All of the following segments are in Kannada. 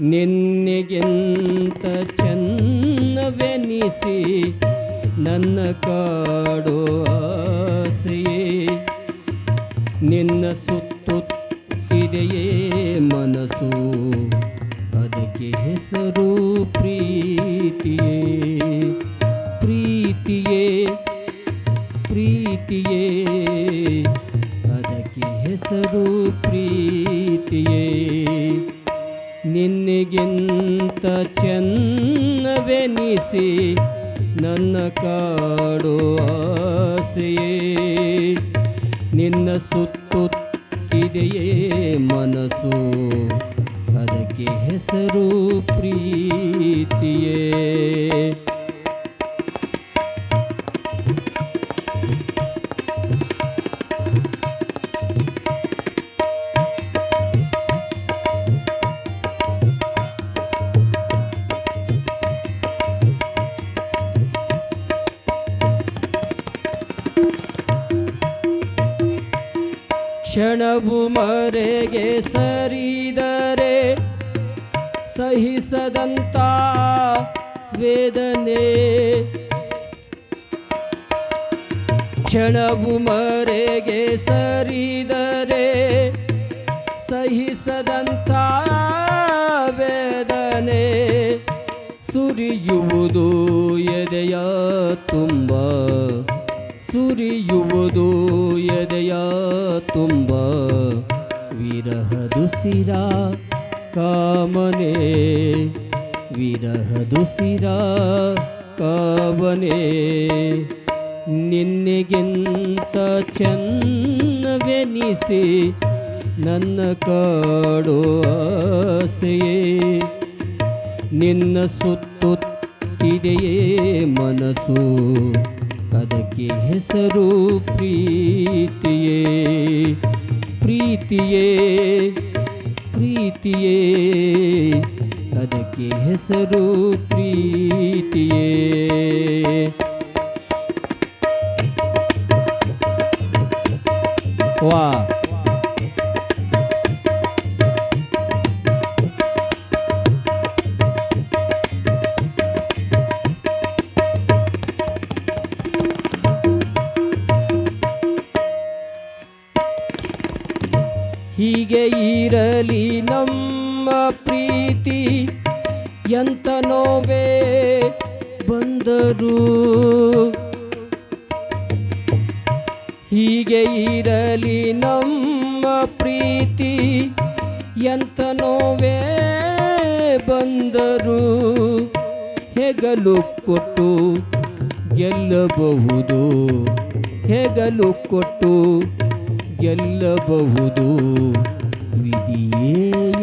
ನಿನ್ನೆಗೆಂತ ಚೆನ್ನವೆನಿಸಿ ನನ್ನ ಕಾಡೋ ನಿನ್ನ ಸುತ್ತುತ್ತಿದೆಯೇ ಮನಸ್ಸು? ಅದಕ್ಕೆ ಹೆಸರು ಪ್ರೀತಿಯೇ? ಪ್ರೀತಿಯೇ? ಪ್ರೀತಿಯೇ? ಅದಕ್ಕೆ ಹೆಸರು ಪ್ರೀತಿಯೇ. ನಿನ್ನಗಿಂತ ಚೆನ್ನವೆನಿಸಿ ನನ್ನ ಕಾಡು ಆಸೆಯೇ. ನಿನ್ನ ಸುತ್ತುತ್ತಿದೆಯೇ ಮನಸ್ಸು. ಅದಕ್ಕೆ ಹೆಸರು ಪ್ರೀತಿಯೇ. ಕ್ಷಣವು ಮರೆಗೆ ಸರಿದರೆ ಸಹಿಸದಂತ ವೇದನೆ. ಕ್ಷಣವು ಮರೆಗೆ ಸರಿದರೆ ಸಹಿಸದಂತ ವೇದನೆ. ಸುರಿಯುವುದು ಎದೆಯ ತುಂಬ. ಸುರಿಯುವುದು ಎದೆಯ ತುಂಬ. ವಿರಹದುಸಿರ ಕಾಮನೆ. ವಿರಹದುಸಿರ ಕಾಮನೆ. ನಿನ್ನೆಗಿಂತ ಚೆನ್ನವೆನಿಸಿ ನನ್ನ ಕಾಡು ಆಸೆಯೇ. ನಿನ್ನ ಸುತ್ತುತ್ತಿದೆಯೇ ಮನಸ್ಸು. ಅದಕ್ಕೆ ಹೆಸರು ಪ್ರೀತಿಯೇ ಪ್ರೀತಿಯೇ ಪ್ರೀತಿಯೇ ಅದಕ್ಕೆ ಹೆಸರು ಪ್ರೀತಿಯೇ ವಾ ಹೀಗೆ ಇರಲಿ ನಮ್ಮ ಪ್ರೀತಿ. ಎಂತ ನೋವೇ ಬಂದರು. ಹೀಗೆ ಇರಲಿ ನಮ್ಮ ಪ್ರೀತಿ. ಎಂತ ನೋವೇ ಬಂದರು. ಹೆಗಲು ಕೊಟ್ಟು ಗೆಲ್ಲಬಹುದು. ಹೆಗಲು ಕೊಟ್ಟು ಗೆಲ್ಲಬಹುದು. ವಿಧಿಯೇ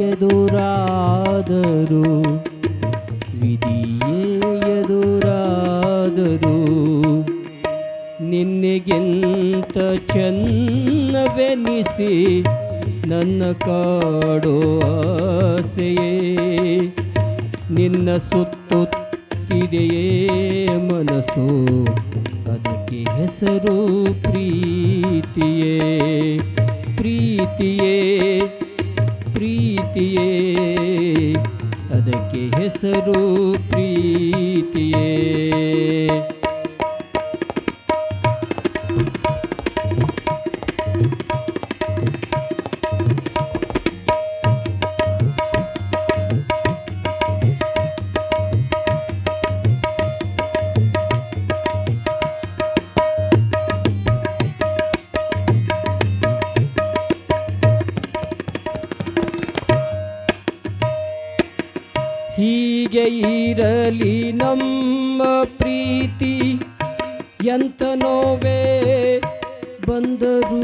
ಎದುರಾದರು ವಿಧಿಯೇ ಎದುರಾದರು ನಿನ್ನೆಗೆಂತ ಚೆನ್ನವೆನಿಸಿ ನನ್ನ ಕಾಡೋ ಆಸೆಯೇ ನಿನ್ನ ಸುತ್ತುತ್ತಿದೆಯೇ ಮನಸ್ಸು. ಅದಕ್ಕೆ ಹೆಸರು ಪ್ರೀತಿಯೇ ಪ್ರೀತಿಯೇ ಪ್ರೀತಿಯೇ ಅದಕ್ಕೆ ಹೆಸರು ಪ್ರೀತಿಯೇ ಹೀಗೆ ಇರಲಿ ನಮ್ಮ ಪ್ರೀತಿ ಎಂತ ನೋವೇ ಬಂದರು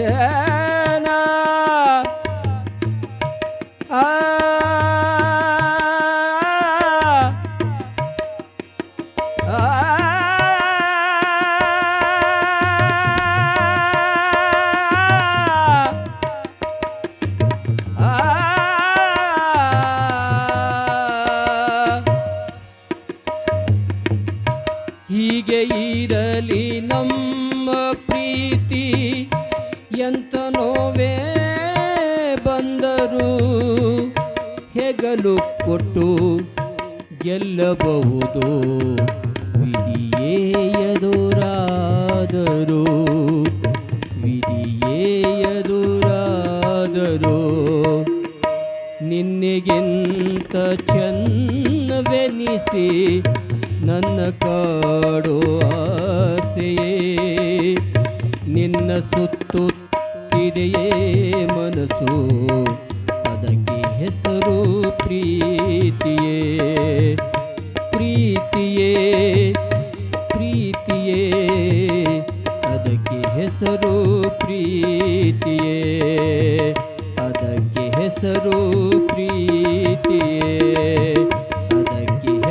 ಏನ ಎಂತ ನೋವೇ ಬಂದರು ಹೆಗಲು ಕೊಟ್ಟು ಗೆಲ್ಲಬಹುದು. ವಿಧಿಯೇ ಎದುರಾದರು ವಿಧಿಯೇ ಎದುರಾದರು ನಿನ್ನೆಗಿಂತ ಚೆನ್ನವೆನಿಸಿ ನನ್ನ ಕಾಡು ಆಸೆಯೇ. ನಿನ್ನ ಸುತ್ತುತ್ತಿದೆಯೇ ಮನಸ್ಸು ಅದಕ್ಕೆ ಹೆಸರು ಪ್ರೀತಿಯೇ. ಪ್ರೀತಿಯೇ ಪ್ರೀತಿಯೇ ಅದಕ್ಕೆ ಹೆಸರು ಪ್ರೀತಿಯೇ. ಅದಕ್ಕೆ ಹೆಸರು ಪ್ರೀತಿಯೇ.